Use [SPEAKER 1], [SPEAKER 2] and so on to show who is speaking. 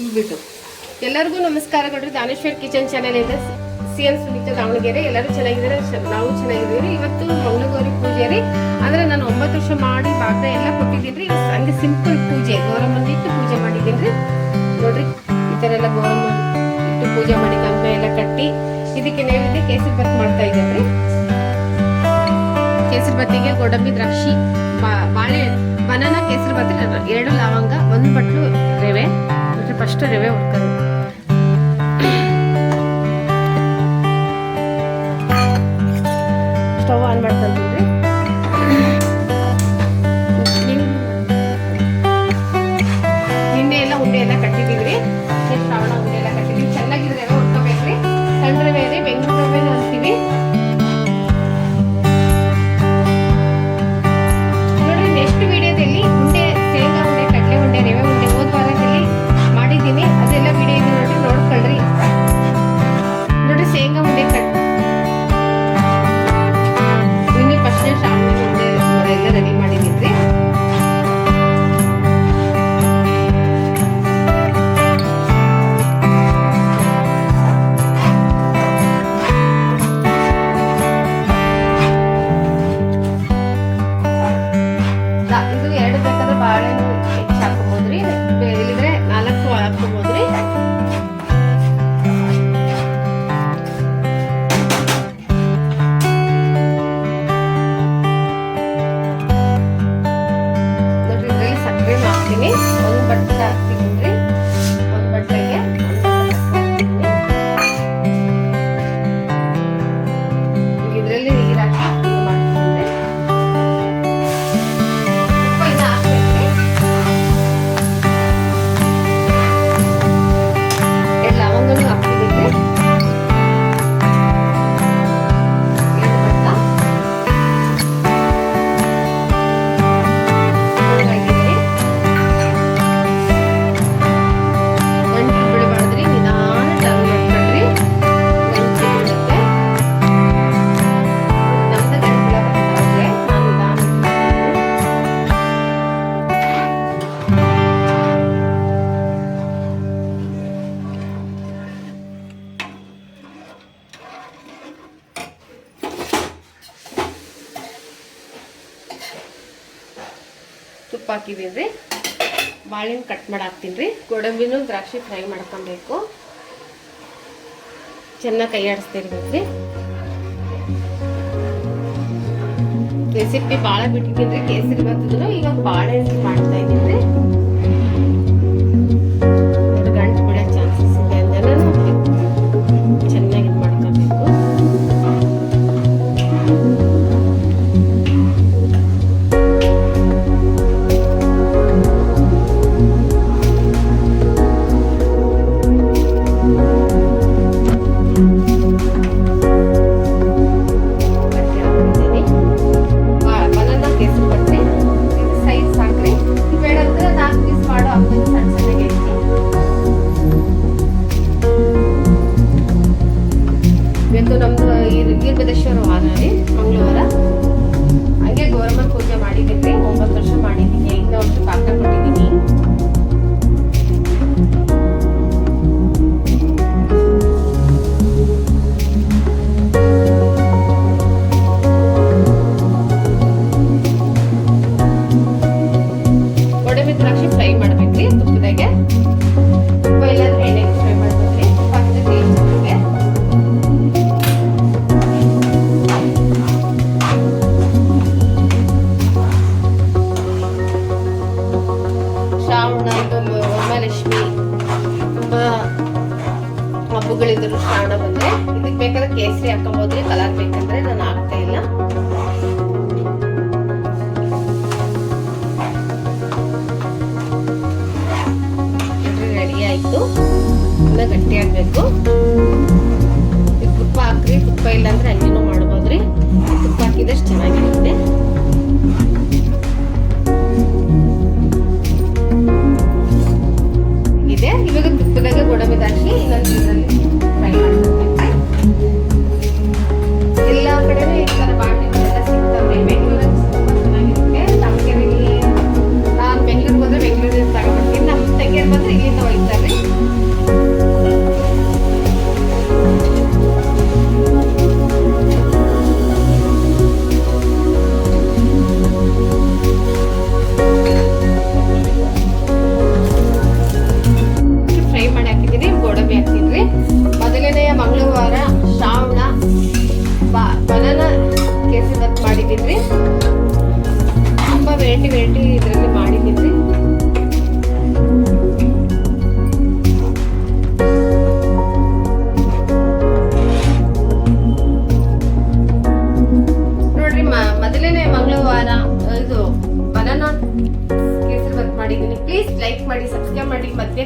[SPEAKER 1] ಇವ್ಬಿಟ್ಟು ಎಲ್ಲರಿಗೂ ನಮಸ್ಕಾರಗಳು Daneshwar kitchen channel ಇದೆ ಸಿ ಎನ್ ಸುನೀತಾ ದಾವಣಗೆರೆ. ಎಲ್ಲರೂ ಚೆನ್ನಾಗಿದ್ದಾರೆ? ನಾವು ಚೆನ್ನಾಗಿದ್ದೀವಿ. ಇವತ್ತು ಮಂಗಳಗೌರಿ ಪೂಜೆ ರೀ ಅಂದ್ರೆ ನಾನು ಒಂಬತ್ತು ವರ್ಷ ಮಾಡಿ ಭಾಗ ಎಲ್ಲ ಕೊಟ್ಟಿದ್ದೀನಿ ರೀ ಹಂಗೆ ಸಿಂಪಲ್ ಪೂಜೆ ಗೌರಮ್ಮನ ಇಟ್ಟು ಪೂಜೆ ಮಾಡಿದ್ದೀನಿ ರೀ ನೋಡ್ರಿ, ಈ ಥರ ಎಲ್ಲ ಗೌರಮ್ಮ ಇಟ್ಟು ಪೂಜೆ ಮಾಡಿ ಕಂಕ ಎಲ್ಲ ಕಟ್ಟಿ ಇದಕ್ಕೆ ನೈವೇದ್ಯ ಕೇಸರಿ ಬತ್ ಮಾಡ್ತಾ ಇದ್ದೇನೆ ರೀ ಕೇಸರಿ ಬತ್ತಿಗೆ ಗೋಡಂಬಿ, ದ್ರಾಕ್ಷಿ ಬಾಳೆ, ಬನಾನ, ಕೇಸರಿ ಬತ್ತಿ ಎರಡು ಲವಂಗ, ಒಂದು ಬಟ್ಲು ರವೆ. ನೋಡ್ರಿ ಫಸ್ಟ್ ರವೆ ಹುಡ್ಕೋದು ತುಪ್ಪ ಹಾಕಿದೀನಿ ರೀ. ಬಾಳೆಹಣ್ಣು ಕಟ್ ಮಾಡಿ ಹಾಕ್ತೀನಿ ರೀ. ಗೋಡಂಬಿನೂ ದ್ರಾಕ್ಷಿ ಫ್ರೈ ಮಾಡ್ಕೊಬೇಕು. ಚೆನ್ನಾಗಿ ಕೈ ಆಡಿಸ್ತಿರ್ಬೇಕು ರೀ. ರೆಸಿಪಿ ಭಾಳ ಬಿಟ್ಟಿದ್ದೀನಿ ರೀ. ಕೇಸರಿ ಬರ್ತದ್ರು ಈಗ ಬಾಳೆಹಣ್ಣು ಮಾಡ್ತಾ ಇದ್ದೀನಿ ರೀ. ಕೇಸರಿ ಹಾಕೊಬೋದ್ರಿ ಕಲರ್ ಬೇಕಂದ್ರೆ ನಾನು ಹಾಕ್ತಾ ಇಲ್ಲ. ರೆಡಿ ಆಯ್ತು. ಇನ್ನ ಗಟ್ಟಿ ಆಗ್ಬೇಕು. ತುಪ್ಪ ಹಾಕ್ರಿ. ತುಪ್ಪ ಇಲ್ಲಾಂದ್ರೆ ಹಂಗೇನೂ ಮಾಡ್ಬೋದ್ರಿ. ತುಪ್ಪ ಹಾಕಿದಷ್ಟು ಚೆನ್ನಾಗಿರುತ್ತೆ. ಮೊದಲನೇ ಮಂಗಳವಾರ ಇದು ಬನಾನಾ ಕೇಸರಿ ಬಾತ್ ಮಾಡಿದ್ದೀನಿ. ಪ್ಲೀಸ್ ಲೈಕ್ ಮಾಡಿ ಸಬ್ಸ್ಕ್ರೈಬ್ ಮಾಡಿ ಮತ್ತೆ